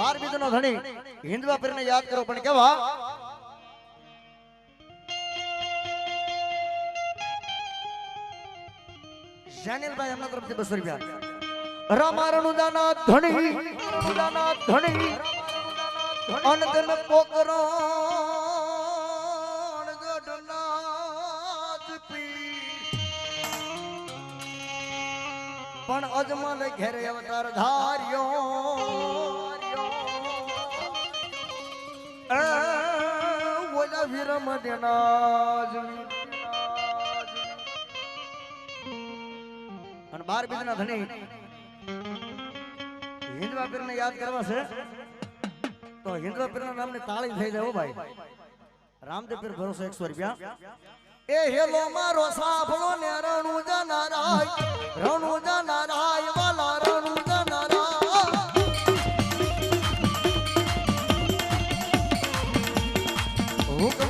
બાર બીજનો ધણી. હિન્દવા પીરને યાદ કરો, પણ કેવા? જાનિલભાઈ એમના તરફથી બસો રૂપિયા. રામારણું દાના ધણી દાના ધણી. અન તમે પોકરો પણ અજમલ ઘેરે અવતાર ધાર્યો. ઓલા વિરમ દેનાજ અને બાર બીજના ધણી હિન્દવા પીરને યાદ કરવા છે, તો હિન્દવા પીરના નામની તાળી થઈ જાય ભાઈ. રામદેવ પીર ભરોસો એકસો રૂપિયા. એ હેલો મારો સાફળો ને રણુ જનારાય રણુ જનારાય વાલા રણુ 너무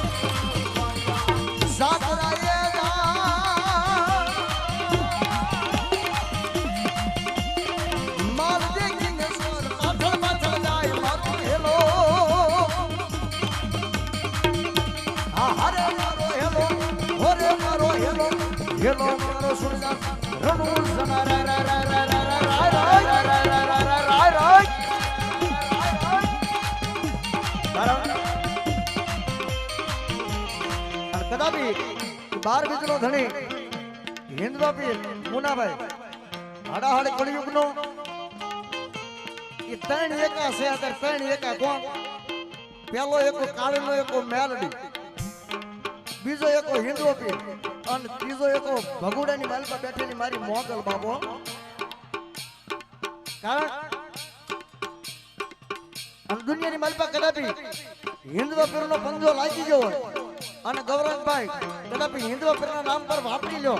હેલો મારો સુરદાસ, રણુ સના રા રા રા રા રા રા રા રા રા રા રા રા રા રા કદાપી બાર બીજનો ધણી હિન્દવા પીર મુનાભાઈ હાડાહાડ કળિયુગનો એ ત્રણ એકા છે ત્રણ એકા કોણ પેલો એકો કાળીનો એકો મેલડી બીજો એકો હિન્દુ પીર અને ત્રીજો એકો ભગુડાની માલકા બેઠેલી મારી મોગલ બાબો. કારણ દુનિયાની માલપા કદાપી હિન્દુ પીરનો પંજો લાગી ગયો હોય અને ગૌરવભાઈ કદાપી હિન્દુ પીરના નામ પર વાપરી લ્યો.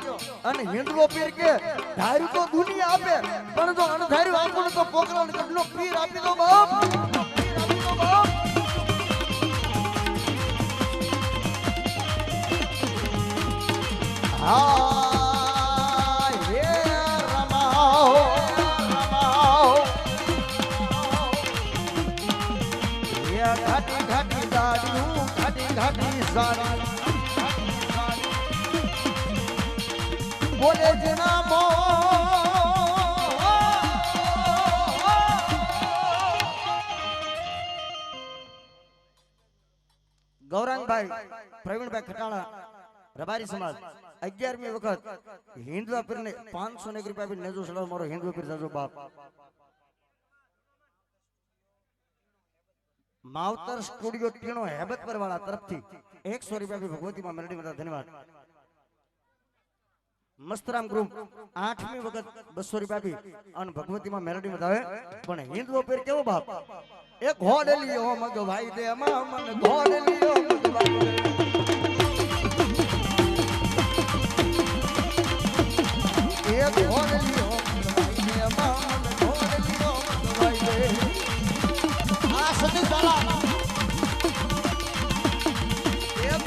અને હિન્દુ પીર કે ધાર્યું તો દુનિયા આપે, પણ જો અણધાર્યું આપણને તો પોકરણ ગઢનો પીર આપી દો બાપ. ઘાટી બોલે જના મો. ગૌરાંગભાઈ, પ્રવીણભાઈ ખટાણા, રબારી સમાજ, અગિયારમી વખત હિન્દવા પીરને પાંચસો ને એક રૂપિયા નેજો સડો મારો હિન્દુ પીર સાજો બાપ. માવતર સ્ટુડિયો ટીણો હેબતપર વાળા તરફથી એકસો રૂપિયા ભગવતીમાં મેળવી બધા ધન્યવાદ. મસ્તરામ ગ્રુપ આઠમી વખત બસો રૂપિયા આપી અને ભગવતીમાં મેલડી વધાવે પણ હિન્દુઓ પેર કેવો બાપ? એ ઘોડ લિયો મગ ભાઈ દે મને ઘોડ લિયો મગ ભાઈ એ ઘોડ લિયો મગ ભાઈ દે મને ઘોડ લિયો મગ ભાઈ દે.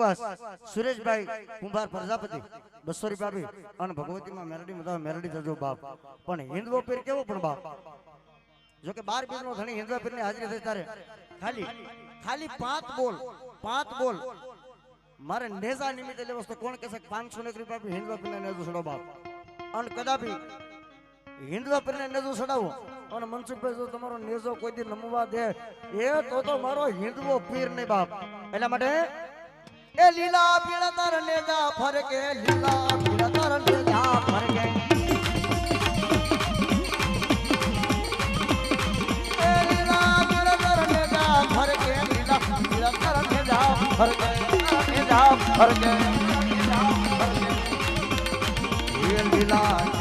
સરગવાસ સુરેશભાઈ કુંભાર પ્રજાપતિ. બસો રૂપિયા અને ભગવતીમાં મેરડી માં મેરડી જજો બાપ. પણ હિન્દવો પીર કેવો પણ બાપ? જો કે બાર પીર નો ધણી હિન્દવા પીરની હાજરી થઈ તારે ખાલી ખાલી પાંચ બોલ પાંચ બોલ. મારે નેજા નિમિત્તે લેવો તો કોણ કહેશે? પાંચસો ને રૂપિયા આપી હિન્દવા પીર ને નેજો છોડો બાપ. અને કદાપી હિન્દવા પીર ને નેજો સડાવો. અને મનસુખભાઈ જો તમારો નેજો કોઈ દી નમવા દે એ તો તો મારો હિન્દવો પીર નહીં બાપ. એટલા માટે એ લીલા પીળા તાર નેજા ફરકે, લીલા પીળા તાર નેજા ફરકે. એ લીલા પીળા તાર નેજા ફરકે, લીલા પીળા તાર નેજા ફરકે નેજા ફરકે. લીલા